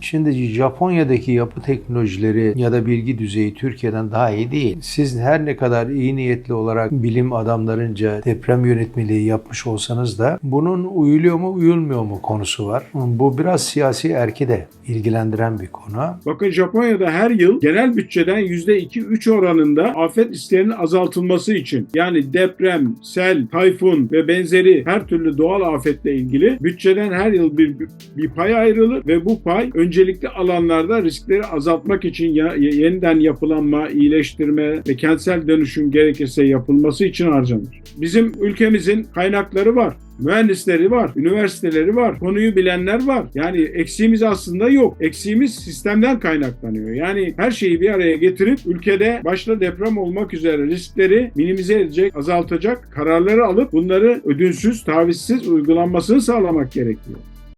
Şimdi Japonya'daki yapı teknolojileri ya da bilgi düzeyi Türkiye'den daha iyi değil. Siz her ne kadar iyi niyetli olarak bilim adamlarınca deprem yönetmeliği yapmış olsanız da bunun uyuluyor mu uyulmuyor mu konusu var. Bu biraz siyasi erki de ilgilendiren bir konu. Bakın Japonya'da her yıl genel bütçeden %2-3 oranında afet risklerinin azaltılması için yani deprem, sel, tayfun ve benzeri her türlü doğal afetle ilgili bütçeden her yıl bir, bir pay ayrılır ve bu pay öncelikli alanlarda riskleri azaltmak için ya- yeniden yapılanma, iyileştirme ve kentsel dönüşüm gerekirse yapılması için harcanır. Bizim ülkemizin kaynakları var. Mühendisleri var, üniversiteleri var, konuyu bilenler var. Yani eksiğimiz aslında yok. Eksiğimiz sistemden kaynaklanıyor. Yani her şeyi bir araya getirip ülkede başta deprem olmak üzere riskleri minimize edecek, azaltacak kararları alıp bunları ödünsüz, tavizsiz uygulanmasını sağlamak gerekiyor.